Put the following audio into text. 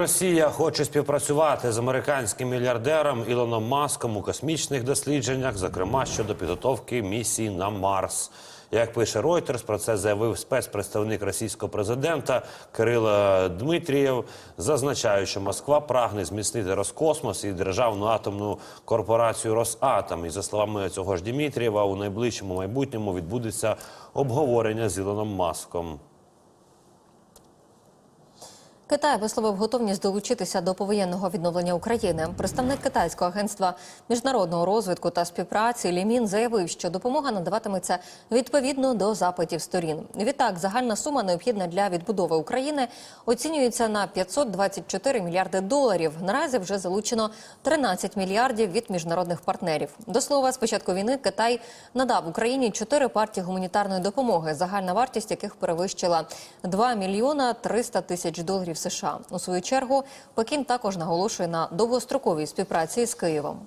Росія хоче співпрацювати з американським мільярдером Ілоном Маском у космічних дослідженнях, зокрема щодо підготовки місії на Марс. Як пише Reuters, про це заявив спецпредставник російського президента Кирило Дмитрієв, зазначає, що Москва прагне зміцнити Роскосмос і державну атомну корпорацію Росатом. І за словами цього ж Дмитрієва, у найближчому майбутньому відбудеться обговорення з Ілоном Маском. Китай висловив готовність долучитися до повоєнного відновлення України. Представник китайського агентства міжнародного розвитку та співпраці Лімін заявив, що допомога надаватиметься відповідно до запитів сторін. Відтак, загальна сума необхідна для відбудови України оцінюється на 524 мільярди доларів. Наразі вже залучено 13 мільярдів від міжнародних партнерів. До слова, з початку війни Китай надав Україні чотири партії гуманітарної допомоги, загальна вартість яких перевищила 2 мільйона 300 тисяч доларів США. У свою чергу Пекін також наголошує на довгостроковій співпраці з Києвом.